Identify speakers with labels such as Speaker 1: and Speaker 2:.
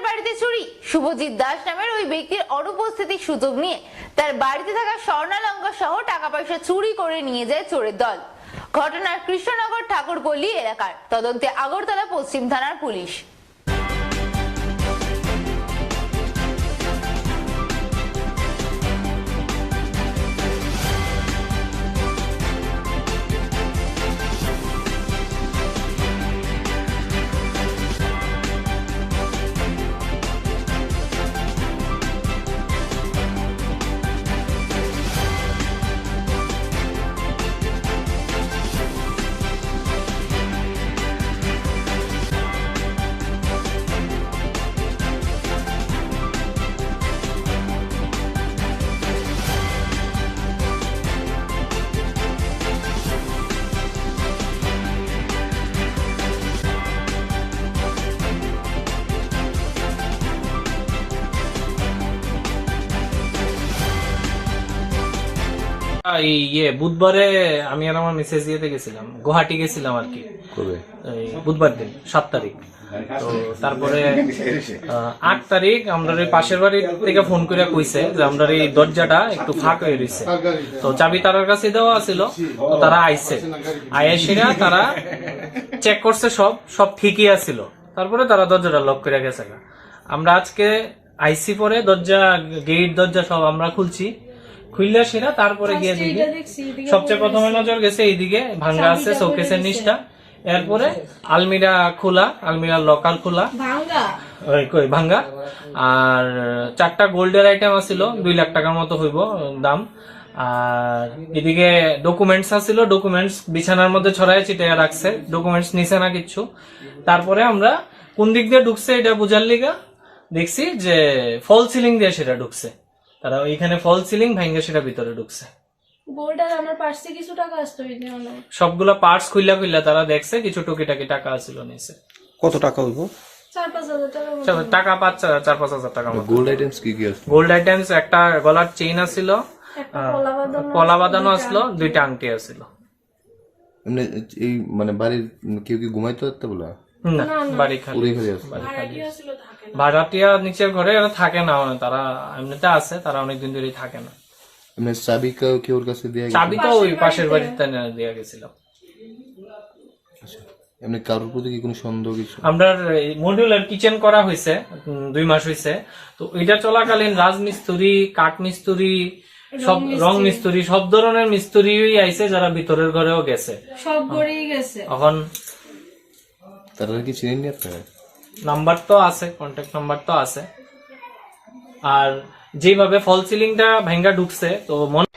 Speaker 1: নিজের বাড়িতে চুরি। শুভজিৎ দাস নামের ওই ব্যক্তির অনুপস্থিতির সুযোগ নিয়ে তার বাড়িতে থাকা স্বর্ণালঙ্কা সহ টাকা পয়সা চুরি করে নিয়ে যায় চোরের দল। ঘটনার কৃষ্ণনগর ঠাকুরপল্লী এলাকার। তদন্তে আগরতলা পশ্চিম থানার পুলিশ।
Speaker 2: ইয়ে বুধবারে আমি আর আমার মেসেজ দিয়েতে গেছিলাম গুয়াহাটি গেছিলাম আর কি। বুধবার দিন সাত তারিখ। তো তারপরে আট তারিখ আমরা পাশের বাড়ি থেকে ফোন করে কইছে যে আমরা এই দরজাটা একটু ফাঁক হয়ে রয়েছে তো চাবি তারার কাছে দেওয়া ছিল তো তারা আইছে। আয়েসিরা তারা চেক করছে সব সব ঠিকই আছিল। তারপরে তারা দরজাটা লক করে গেছে। আমরা আজকে আইসি পরে দরজা গেট দরজা সব আমরা খুলছি। খুললে সেরা তারপরে গিয়ে দিকে সবচেয়ে প্রথমে নজর গেছে এইদিকে ভাঙ্গা আছে শোকেসের নিচটা। এরপরে আলমিরা খোলা আলমিরা লকার খোলা। কই ভাঙ্গা। আর চারটা গোল্ডের আইটেম আছিল দুই লাখ টাকার মতো হইব দাম। আর এদিকে ডকুমেন্টস আছিল ডকুমেন্টস বিছানার মধ্যে ছড়াই ছিটাইয়া রাখছে ডকুমেন্টস নিছে না কিচ্ছু তারপরে আমরা কোন দিক দিয়ে ঢুকছে এটা বুঝার লিগা দেখছি যে ফল সিলিং দিয়ে সেটা ঢুকছে। তারা ওইখানে ফল সিলিং ভাঙ্গে সেটা ভিতরে ঢুকছে।
Speaker 3: আমার পার্সে কিছু টাকা আসতো
Speaker 2: সবগুলা পার্টস খুইলা খুইলা তারা দেখছে কিছু টুকিটাকি টাকা আছিল নিচে।
Speaker 4: কত টাকা হইব?
Speaker 3: চার পাঁচ হাজার টাকা মতো।
Speaker 2: চার- টাকা পাঁচ চার পাঁচ হাজার টাকা মতো।
Speaker 4: গোল্ড আইটেমস কি কি আছে
Speaker 2: গোল্ড আইটেমস একটা গলার চেইন আছিল
Speaker 3: একটা কলা
Speaker 2: বাঁধানো আসলো দুইটা আংটি। আছিল।
Speaker 4: এমনি এই মানে বাড়ির কেউ কি ঘুমাইতে পারতে বলে
Speaker 2: না বাড়ি খালি।
Speaker 4: খালি আছে
Speaker 2: ভাড়াটিয়া নিচের ঘরে থাকে না তারা এমনিতে আছে তারা অনেকদিন ধরেই থাকে না।
Speaker 4: এমনি চাবি কেউ কেউর কাছে দিয়ে
Speaker 2: ওই পাশের বাড়িতে। দেওয়া গেছিল।
Speaker 4: এমনি কারোর প্রতি কি কোনো সন্দেহ কিছু?
Speaker 2: আমরা মডিউলার কিচেন করা হয়েছে দুই মাস হয়েছে। তো এটা চলাকালীন রাজমিস্ত্রি কাঠ মিস্ত্রি সব রং মিস্ত্রি সব ধরনের মিস্ত্রি আইছে যারা ভিতরের ঘরেও গেছে।
Speaker 3: সব গড়িয়ে গেছে।
Speaker 2: এখন
Speaker 4: তারা কি চিনেননি আপনারা?
Speaker 2: নাম্বার তো আছে কন্ট্যাক্ট নাম্বার তো আছে। আর যেভাবে ফল সিলিংটা ভেঙ্গা ঢুকছে, তো মনে